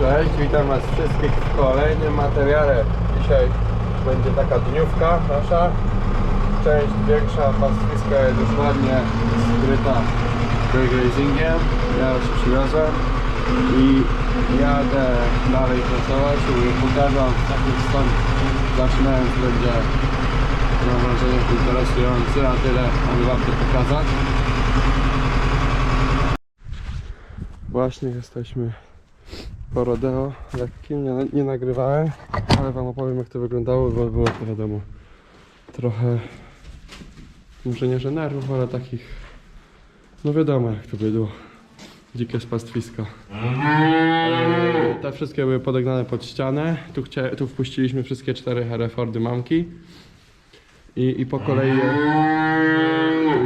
Cześć, witam Was wszystkich w kolejnym materiale. Dzisiaj będzie taka dniówka nasza. Część większa pastwiska jest już ładnie skryta grazingiem. Ja już przywiozłem i jadę dalej pracować i pokażę taki stąd zaczynając będzie mam wrażenie interesujący, a tyle mogę Wam to pokazać. Właśnie jesteśmy po rodeo lekkim, nie, nie nagrywałem, ale wam opowiem jak to wyglądało, bo było to wiadomo trochę, może nie że nerwów, ale takich, no wiadomo jak to było, dzikie z pastwiska. E, Te wszystkie były podegnane pod ścianę, tu, chcia, tu wpuściliśmy wszystkie cztery Herefordy mamki i, i po kolei je,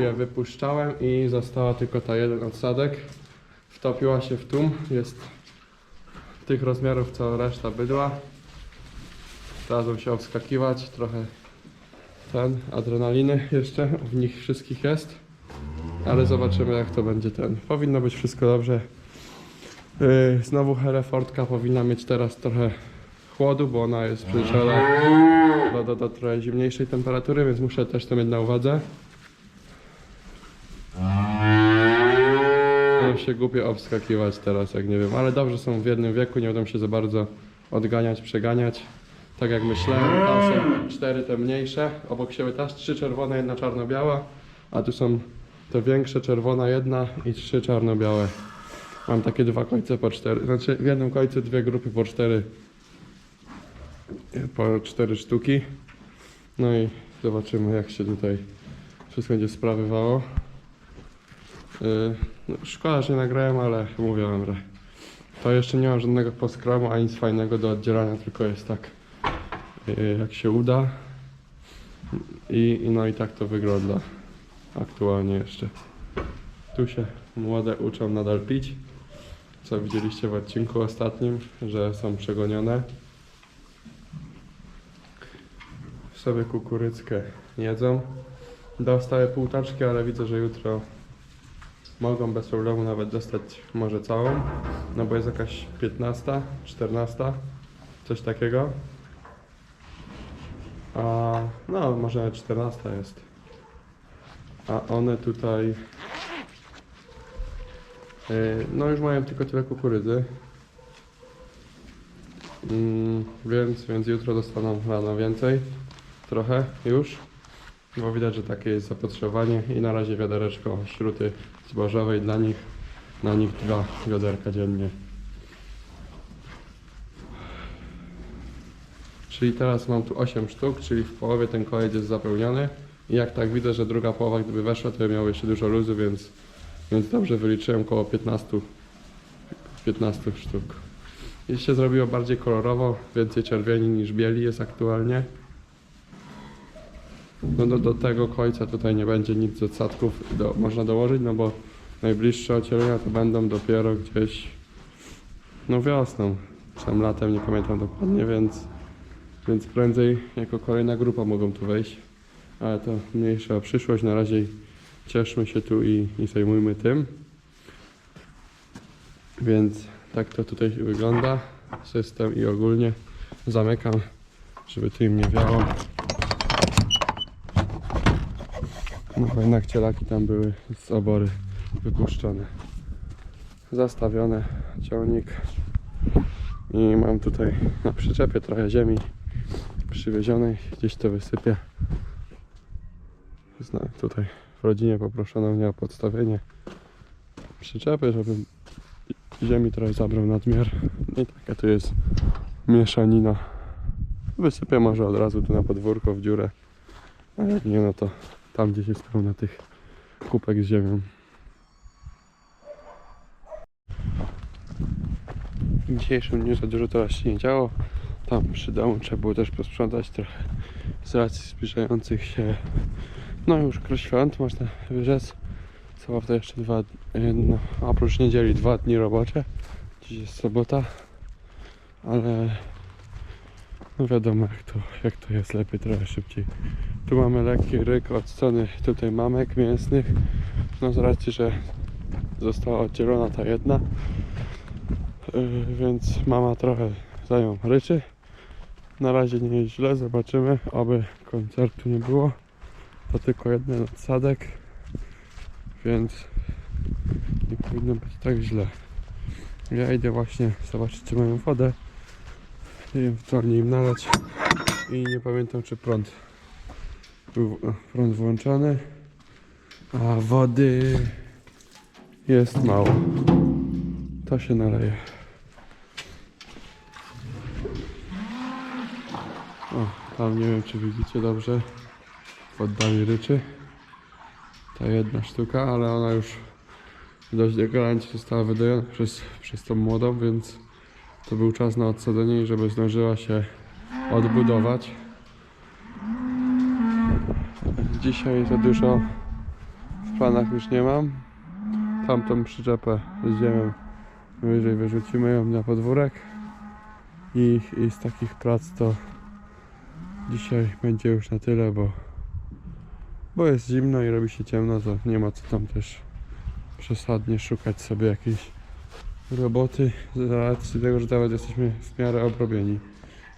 je wypuszczałem i została tylko ta jeden odsadek. Wtopiła się w tłum, jest tych rozmiarów co reszta bydła. Bym się obskakiwać, trochę ten, adrenaliny jeszcze w nich wszystkich jest. Ale zobaczymy jak to będzie ten. Powinno być wszystko dobrze. Yy, znowu Herefordka powinna mieć teraz trochę chłodu, bo ona jest przyzwyczajona do, do, do trochę zimniejszej temperatury, więc muszę też to mieć na uwadze. Będę się głupio obskakiwać teraz, jak nie wiem, ale dobrze są w jednym wieku, nie będą się za bardzo odganiać, przeganiać. Tak jak myślałem, tam są cztery te mniejsze, obok siebie też trzy czerwone, jedna czarno-biała, a tu są te większe, czerwona jedna i trzy czarno-białe. Mam takie dwa końce po cztery, znaczy w jednym końcu dwie grupy po cztery, po cztery sztuki. No i zobaczymy jak się tutaj wszystko będzie sprawywało. Yy, no, szkoda, że nie nagrałem, ale mówię wam, że to jeszcze nie mam żadnego poskromu, ani nic fajnego do oddzielania, tylko jest tak yy, jak się uda. I, no i tak to wygląda aktualnie jeszcze. Tu się młode uczą nadal pić, co widzieliście w odcinku ostatnim, że są przegonione. Sobie kukuryckę jedzą. Dostały półtaczki, ale widzę, że jutro mogą bez problemu nawet dostać może całą, no bo jest jakaś 15, 14, coś takiego. A no, może nawet 14 jest. A one tutaj yy, no już mają tylko tyle kukurydzy. Mm, więc, więc jutro dostaną rano więcej, trochę już, bo widać, że takie jest zapotrzebowanie i na razie wiadereczko śruty zbożowej dla nich, na nich dwa wiaderka dziennie. Czyli teraz mam tu 8 sztuk, czyli w połowie ten koniec jest zapełniony. I jak tak widzę, że druga połowa gdyby weszła, to miał jeszcze dużo luzu, więc, więc dobrze wyliczyłem około 15, 15 sztuk. I się zrobiło bardziej kolorowo, więcej czerwieni niż bieli jest aktualnie. No do, do tego końca tutaj nie będzie nic z odsadków do, można dołożyć, no bo najbliższe ocielenia to będą dopiero gdzieś no wiosną, czy tam latem, nie pamiętam dokładnie, więc, więc prędzej jako kolejna grupa mogą tu wejść. Ale to mniejsza przyszłość, na razie cieszmy się tu i, i zajmujmy tym. Więc tak to tutaj wygląda, system i ogólnie zamykam, żeby tu im nie wiało. No bo jednak cielaki tam były z obory wypuszczone. Zastawione, ciągnik. I mam tutaj na przyczepie trochę ziemi przywiezionej. Gdzieś to wysypię. Zna, tutaj w rodzinie poproszono mnie o podstawienie przyczepy, żeby ziemi trochę zabrał nadmiar. I taka tu jest mieszanina. Wysypię może od razu tu na podwórko w dziurę. A jak nie, no to tam gdzieś jest pełno tych kupek z ziemią. W dzisiejszym dniu za dużo teraz się nie działo. Tam przy domu trzeba było też posprzątać trochę z racji zbliżających się no już świąt można wyrzec. Co to jeszcze dwa, no, oprócz niedzieli dwa dni robocze. Dziś jest sobota, ale no wiadomo jak to, jak to jest, lepiej trochę szybciej. Tu mamy lekki ryk od strony tutaj mamek mięsnych. No z racji, że została oddzielona ta jedna. Yy, więc mama trochę za nią ryczy. Na razie nie jest źle, zobaczymy, aby koncertu nie było. To tylko jeden odsadek, więc nie powinno być tak źle. Ja idę właśnie zobaczyć, czy mają wodę i ewentualnie im nalać i nie pamiętam, czy prąd był prąd włączony, a wody jest mało. To się naleje. O, tam nie wiem, czy widzicie dobrze. W oddali ryczy. Ta jedna sztuka, ale ona już dość deklarancie została wydojona przez, przez tą młodą, więc to był czas na odsadzenie i żeby zdążyła się odbudować. Dzisiaj za dużo w planach już nie mam. Tamtą przyczepę z ziemią wyżej wyrzucimy ją na podwórek i, i z takich prac to dzisiaj będzie już na tyle, bo, bo jest zimno i robi się ciemno, to nie ma co tam też przesadnie szukać sobie jakiejś roboty z racji tego, że nawet jesteśmy w miarę obrobieni.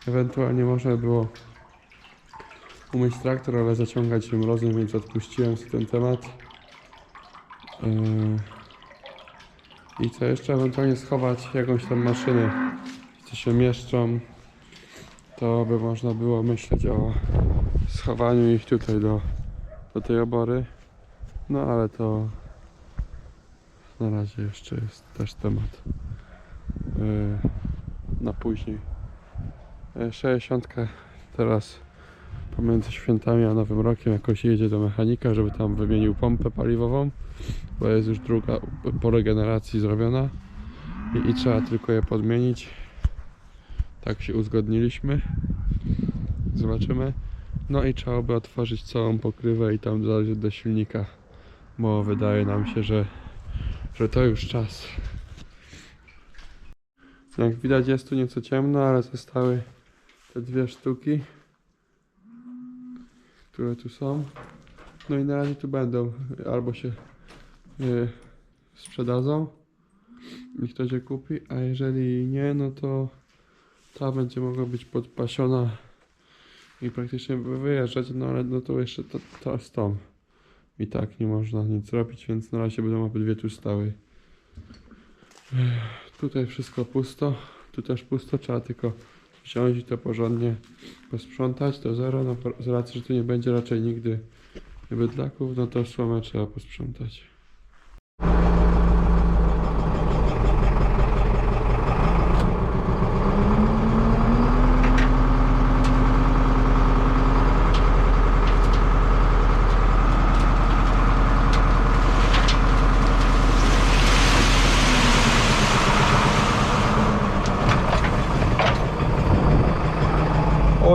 Ewentualnie można by było umyć traktor, ale zaciągać się mrozem, więc odpuściłem sobie ten temat. Yy, I co jeszcze? Ewentualnie schować jakąś tam maszynę, co się mieszczą, to by można było myśleć o schowaniu ich tutaj do, do tej obory. No ale to na razie jeszcze jest też temat yy, na później. Yy, 60 teraz pomiędzy świętami a Nowym Rokiem jakoś jedzie do mechanika, żeby tam wymienił pompę paliwową, bo jest już druga po regeneracji zrobiona i, i trzeba tylko je podmienić. Tak się uzgodniliśmy. Zobaczymy. No i trzeba by otworzyć całą pokrywę i tam zależy do silnika, bo wydaje nam się, że, że to już czas. Jak widać jest tu nieco ciemno, ale zostały te dwie sztuki które tu są. No i na razie tu będą. Albo się y, sprzedadzą i ktoś je kupi, a jeżeli nie, no to ta będzie mogła być podpasiona i praktycznie wyjeżdżać, no ale no to jeszcze to, to z tą. I tak nie można nic zrobić, więc na razie będą obydwie tu stały. Tutaj wszystko pusto, tu też pusto, trzeba tylko wziąć i to porządnie posprzątać to zero, no, z racji, że tu nie będzie raczej nigdy bydlaków, no to słomę trzeba posprzątać.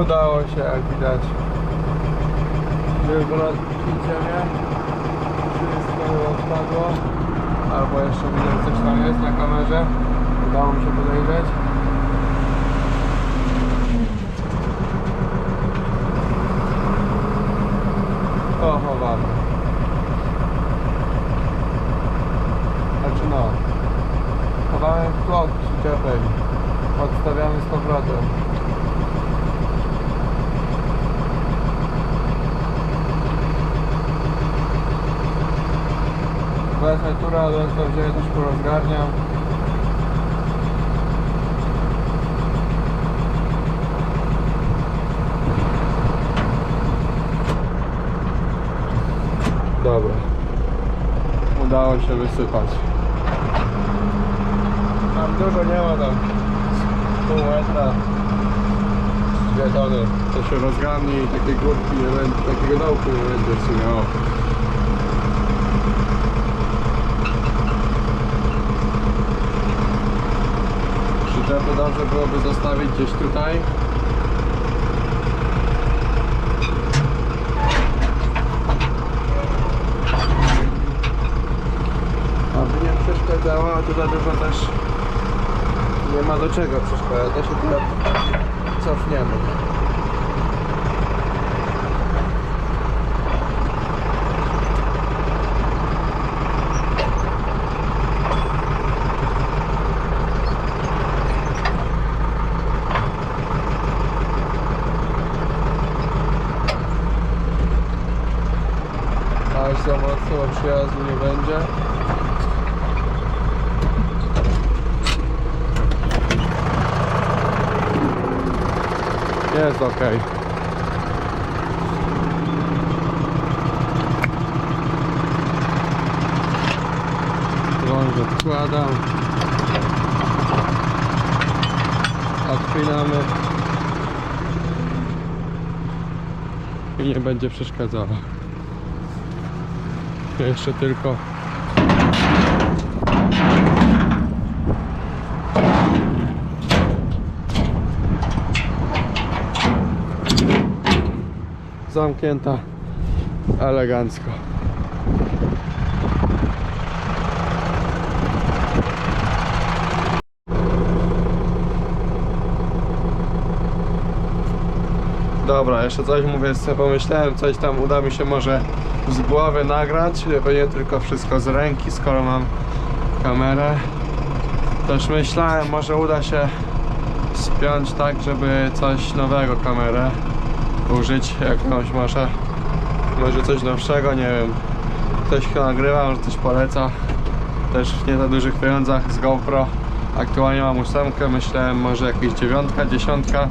Udało się, jak widać. Wywrócić ziemię. Wszystko odpadło. Albo jeszcze widać coś tam jest na kamerze. Udało mi się podejrzeć. To chowamy. Znaczy no. Chowamy w plot przyczepę. Odstawiamy z powrotem. Wezmę turę, ale to wziąłem też porozgarniam. Dobra. Udało się wysypać. Tam dużo nie ma tam. Pół metra. Dwie tony. To się rozgarnie i takie górki nie będzie, takiego dołku nie będzie w sumie. O. Przyczepy dobrze byłoby zostawić gdzieś tutaj. Aby nie przeszkadzała, a tu za dużo też nie ma do czego przeszkadzać. To się teraz cofniemy. Przyjazdu nie będzie. Jest ok. Drąg odkładam. Odpinamy. I nie będzie przeszkadzała. Jeszcze tylko zamknięta elegancko. Dobra, jeszcze coś mówię, sobie pomyślałem, coś tam uda mi się może z głowy nagrać, bo nie tylko wszystko z ręki, skoro mam kamerę. Też myślałem, może uda się spiąć tak, żeby coś nowego kamerę użyć, jakąś może, może coś nowszego, nie wiem. Ktoś kto nagrywa, może coś poleca. Też w nie za dużych pieniądzach z GoPro. Aktualnie mam ósemkę, myślałem może jakieś dziewiątka, dziesiątka.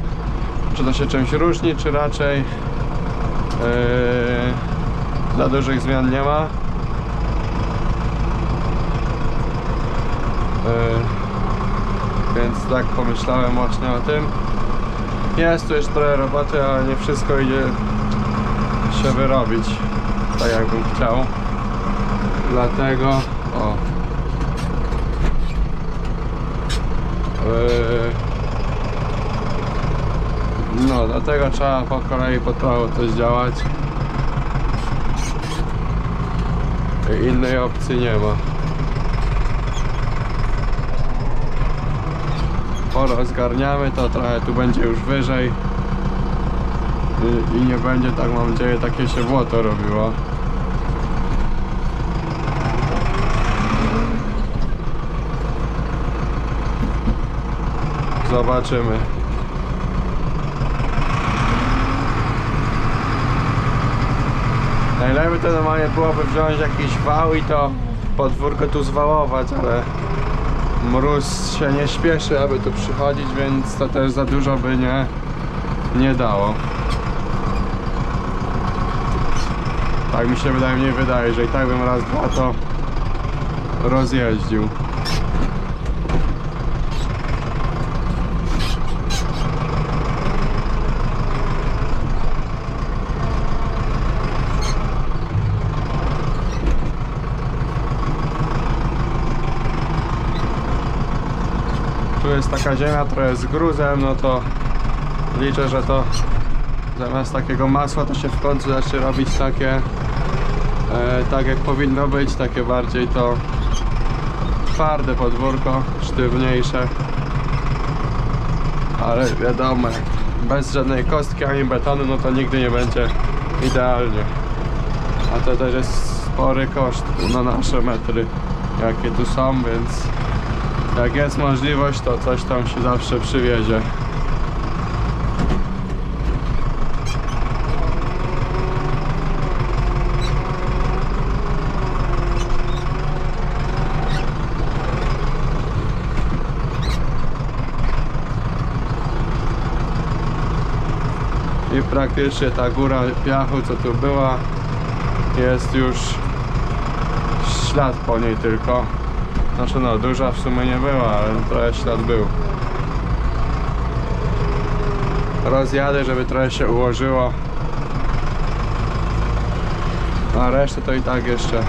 Czy to się czymś różni, czy raczej yy, dla dużych zmian nie ma. Yy, więc tak pomyślałem właśnie o tym. Jest tu jeszcze trochę roboty, ale nie wszystko idzie się wyrobić tak jakbym chciał. Dlatego o. Yy, no, dlatego trzeba po kolei po trochu coś działać. Innej opcji nie ma. Porozgarniamy to trochę, tu będzie już wyżej. I, I nie będzie tak, mam nadzieję, takie się błoto robiło. Zobaczymy. Najlepiej to normalnie byłoby wziąć jakiś wał i to podwórko tu zwałować, ale mróz się nie śpieszy, aby tu przychodzić, więc to też za dużo by nie, nie dało. Tak mi się wydaje, mniej wydaje, że i tak bym raz, dwa to rozjeździł. Jest taka ziemia trochę z gruzem, no to liczę, że to zamiast takiego masła to się w końcu zacznie robić takie e, tak jak powinno być, takie bardziej to twarde podwórko, sztywniejsze. Ale wiadomo, bez żadnej kostki ani betonu, no to nigdy nie będzie idealnie. A to też jest spory koszt na nasze metry jakie tu są, więc jak jest możliwość, to coś tam się zawsze przywiezie. I praktycznie ta góra piachu, co tu była, jest już ślad po niej tylko. Znaczy no, duża w sumie nie była, ale trochę ślad był. Rozjadę, żeby trochę się ułożyło. A resztę to i tak jeszcze.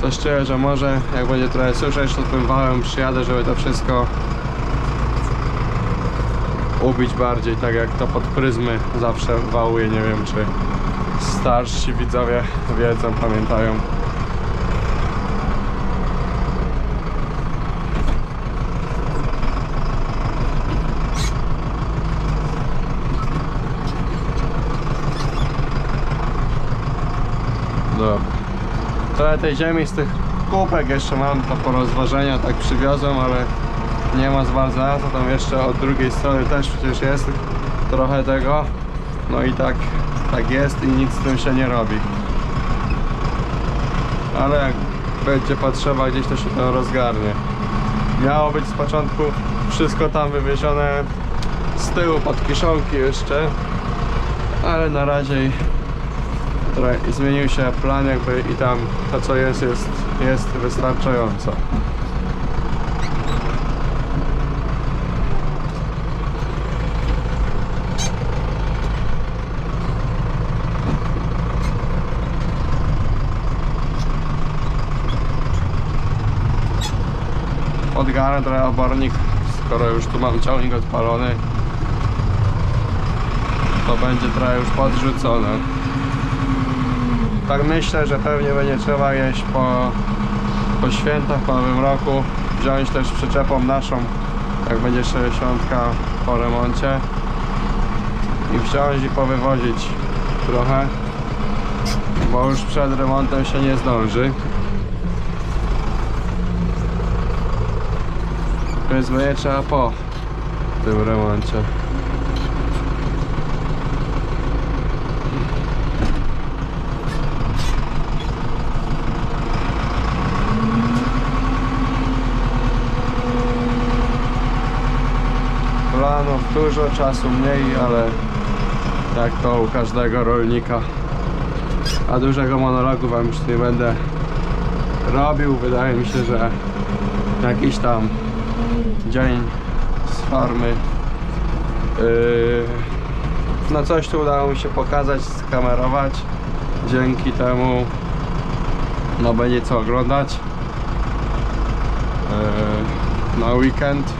Coś czuję, że może jak będzie trochę suszeć, to tym wałem przyjadę, żeby to wszystko ubić bardziej, tak jak to pod pryzmy zawsze wałuje. Nie wiem, czy starsi widzowie wiedzą, pamiętają. Dobra. Trochę tej ziemi z tych kupek jeszcze mam to po rozważenia, tak przywiozłem, ale nie ma z bardzo na to. Tam jeszcze od drugiej strony też przecież jest trochę tego. No i tak, tak jest i nic z tym się nie robi. ale jak będzie potrzeba gdzieś to się to rozgarnie. Miało być z początku wszystko tam wywiezione z tyłu pod kiszonki jeszcze, ale na razie trochę zmienił się plan jakby i tam to co jest jest, jest wystarczająco. Odgarnę trochę obornik, skoro już tu mam ciągnik odpalony to będzie trochę już podrzucone. Tak myślę, że pewnie będzie trzeba jeść po, po świętach, po nowym roku wziąć też przyczepą naszą, jak będzie 60 po remoncie i wziąć i powywozić trochę, bo już przed remontem się nie zdąży. Więc będzie trzeba po tym remoncie. Dużo, czasu mniej, ale tak to u każdego rolnika. A dużego monologu wam już nie będę robił. Wydaje mi się, że jakiś tam dzień z farmy. Yy, no coś tu udało mi się pokazać, skamerować. Dzięki temu no będzie co oglądać yy, na weekend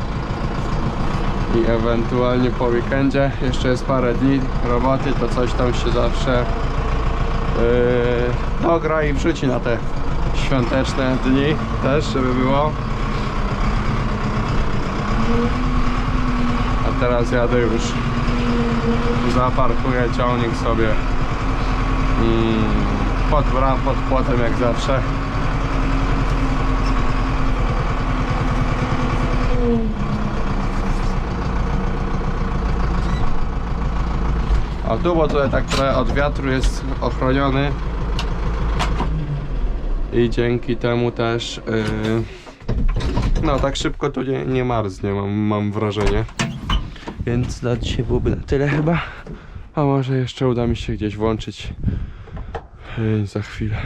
i ewentualnie po weekendzie. Jeszcze jest parę dni roboty, to coś tam się zawsze yy, dogra i wrzuci na te świąteczne dni też, żeby było. A teraz jadę już. Zaparkuję ciągnik sobie pod, bram, pod płotem jak zawsze. A tu, bo tutaj tak trochę od wiatru jest ochroniony i dzięki temu też yy, no tak szybko tu nie, nie marznie, mam, mam wrażenie. Więc na dzisiaj byłoby na tyle chyba. A może jeszcze uda mi się gdzieś włączyć yy, za chwilę.